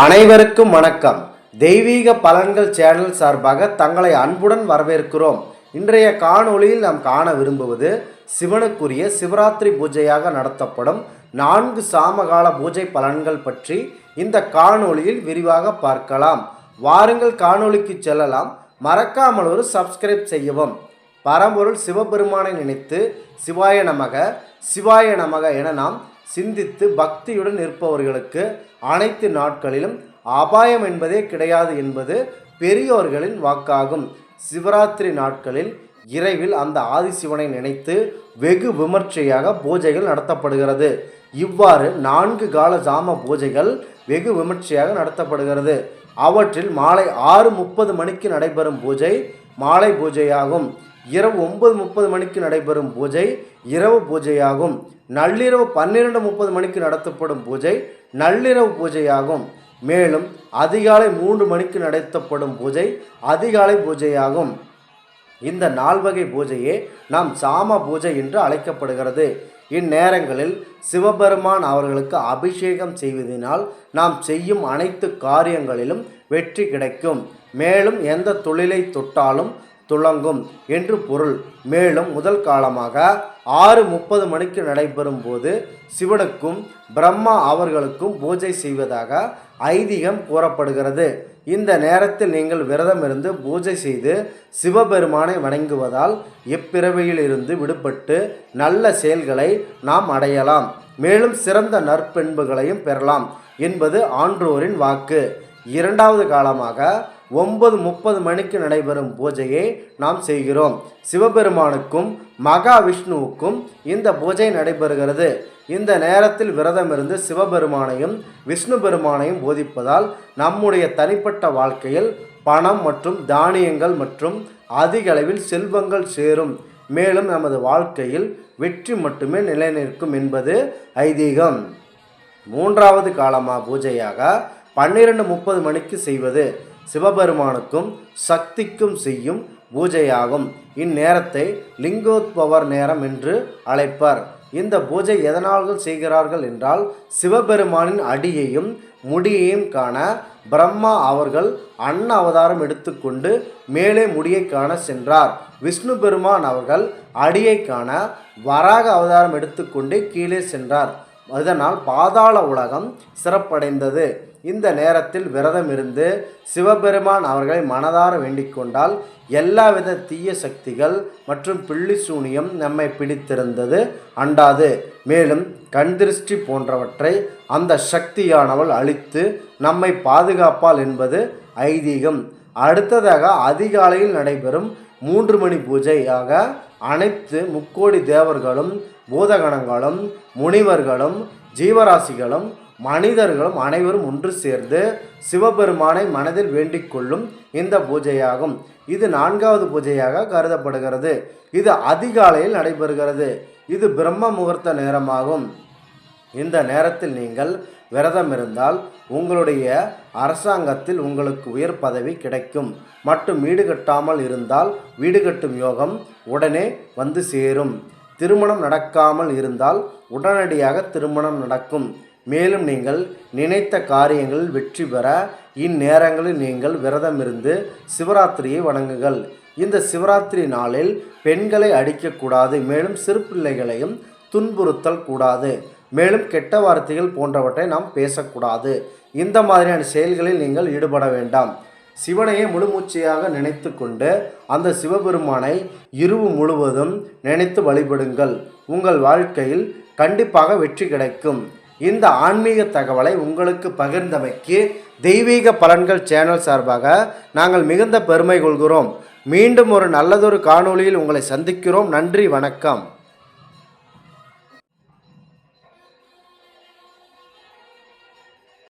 அனைவருக்கும் வணக்கம். தெய்வீக பலன்கள் சேனல் சார்பாக தங்களை அன்புடன் வரவேற்கிறோம். இன்றைய காணொளியில் நாம் காண விரும்புவது சிவனுக்குரிய சிவராத்திரி பூஜையாக நடத்தப்படும் நான்கு சாமகால பூஜை பலன்கள் பற்றி இந்த காணொளியில் விரிவாக பார்க்கலாம். வாருங்கள் காணொளிக்கு செல்லலாம். மறக்காமல் ஒரு சப்ஸ்கிரைப் செய்யவும். பரம்பொருள் சிவபெருமானை நினைத்து சிவாய நமக சிவாய நமக என நாம் சிந்தித்து பக்தியுடன் இருப்பவர்களுக்கு அனைத்து நாட்களிலும் அபாயம் என்பதே கிடையாது என்பது பெரியோர்களின் வாக்காகும். சிவராத்திரி நாட்களில் இரவில் அந்த ஆதிசிவனை நினைத்து வெகு விமர்சையாக பூஜைகள் நடத்தப்படுகிறது. இவ்வாறு நான்கு கால ஜாம பூஜைகள் வெகு விமர்சையாக நடத்தப்படுகிறது. அவற்றில் மாலை ஆறு முப்பது மணிக்கு நடைபெறும் பூஜை மாலை பூஜையாகும். இரவு ஒன்பது முப்பது மணிக்கு நடைபெறும் பூஜை இரவு பூஜையாகும். நள்ளிரவு பன்னிரெண்டு முப்பது மணிக்கு நடத்தப்படும் பூஜை நள்ளிரவு பூஜையாகும். மேலும் அதிகாலை மூன்று மணிக்கு நடத்தப்படும் பூஜை அதிகாலை பூஜையாகும். இந்த நால்வகை பூஜையே நாம் சாம பூஜை என்று அழைக்கப்படுகிறது. இந்நேரங்களில் சிவபெருமான் அவர்களுக்கு அபிஷேகம் செய்வதனால் நாம் செய்யும் அனைத்து காரியங்களிலும் வெற்றி கிடைக்கும். மேலும் எந்த தொழிலை தொட்டாலும் துளங்கும் என்று பொருள். மேலும் முதல் காலமாக ஆறு முப்பது மணிக்கு நடைபெறும் போது சிவனுக்கும் பிரம்மா அவர்களுக்கும் பூஜை செய்வதாக ஐதீகம் கூறப்படுகிறது. இந்த நேரத்தில் நீங்கள் விரதம் இருந்து பூஜை செய்து சிவபெருமானை வணங்குவதால் இப்பிறவியிலிருந்து விடுபட்டு நல்ல செயல்களை நாம் அடையலாம். மேலும் சிறந்த நற்பண்புகளையும் பெறலாம் என்பது ஆன்றோரின் வாக்கு. இரண்டாவது காலமாக ஒன்பது முப்பது மணிக்கு நடைபெறும் பூஜையை நாம் செய்கிறோம். சிவபெருமானுக்கும் மகாவிஷ்ணுவுக்கும் இந்த பூஜை நடைபெறுகிறது. இந்த நேரத்தில் விரதம் இருந்து சிவபெருமானையும் விஷ்ணு பெருமானையும் போதிப்பதால் நம்முடைய தனிப்பட்ட வாழ்க்கையில் பணம் மற்றும் தானியங்கள் மற்றும் அதிக அளவில் செல்வங்கள் சேரும். மேலும் நமது வாழ்க்கையில் வெற்றி மட்டுமே நிலைநிற்கும் என்பது ஐதீகம். மூன்றாவது காலமா பூஜையாக பன்னிரண்டு முப்பது மணிக்கு செய்வது. சிவபெருமானுக்கும் சக்திக்கும் செய்யும் பூஜையாகும். இந்நேரத்தை லிங்கோத்பவர் நேரம் என்று அழைப்பர். இந்த பூஜை எதனால்கள் செய்கிறார்கள் என்றால் சிவபெருமானின் அடியையும் முடியையும் காண பிரம்மா அவர்கள் அன்ன அவதாரம் எடுத்துக்கொண்டு மேலே முடியை காண சென்றார். விஷ்ணு பெருமான் அவர்கள் அடியை காண வராக அவதாரம் எடுத்துக்கொண்டு கீழே சென்றார். அதனால் பாதாள உலகம் சிறப்படைந்தது. இந்த நேரத்தில் விரதம் இருந்து சிவபெருமான் அவர்களை மனதார வேண்டிக்கொண்டால் எல்லாவித தீய சக்திகள் மற்றும் பிள்ளி சூனியம் நம்மை பிடித்திருந்தது அண்டாது. மேலும் கண் திருஷ்டி போன்றவற்றை அந்த சக்தியானவள் அழித்து நம்மை பாதுகாப்பாள் என்பது ஐதீகம். அடுத்ததாக அதிகாலையில் நடைபெறும் மூன்று மணி பூஜையாக அனைத்து முக்கோடி தேவர்களும் பூதகணங்களும் முனிவர்களும் ஜீவராசிகளும் மனிதர்களும் அனைவரும் ஒன்று சேர்ந்து சிவபெருமானை மனதில் வேண்டிக் கொள்ளும் இந்த பூஜையாகும். இது நான்காவது பூஜையாக கருதப்படுகிறது. இது அதிகாலையில் நடைபெறுகிறது. இது பிரம்ம முகூர்த்த நேரமாகும். இந்த நேரத்தில் நீங்கள் விரதம் இருந்தால் உங்களுடைய அரசாங்கத்தில் உங்களுக்கு உயர் பதவி கிடைக்கும். மற்றும் வீடு கட்டாமல் இருந்தால் வீடு கட்டும் யோகம் உடனே வந்து சேரும். திருமணம் நடக்காமல் இருந்தால் உடனடியாக திருமணம் நடக்கும். மேலும் நீங்கள் நினைத்த காரியங்களில் வெற்றி பெற இந்நேரங்களில் நீங்கள் விரதம் இருந்து சிவராத்திரியை வணங்குங்கள். இந்த சிவராத்திரி நாளில் பெண்களை அடிக்கக்கூடாது மேலும் சிறு பிள்ளைகளையும் துன்புறுத்தல் கூடாது. மேலும் கெட்ட வார்த்தைகள் போன்றவற்றை நாம் பேசக்கூடாது. இந்த மாதிரியான செயல்களில் நீங்கள் ஈடுபட வேண்டாம். சிவனையே முழுமூச்சையாக நினைத்து கொண்டு அந்த சிவபெருமானை இரவு முழுவதும் நினைத்து வழிபடுங்கள். உங்கள் வாழ்க்கையில் கண்டிப்பாக வெற்றி கிடைக்கும். இந்த ஆன்மீக தகவலை உங்களுக்கு பகிர்ந்தமைக்கு தெய்வீக பலன்கள் சேனல் சார்பாக நாங்கள் மிகுந்த பெருமை கொள்கிறோம். மீண்டும் ஒரு நல்லதொரு காணொளியில் உங்களை சந்திக்கிறோம். நன்றி வணக்கம்.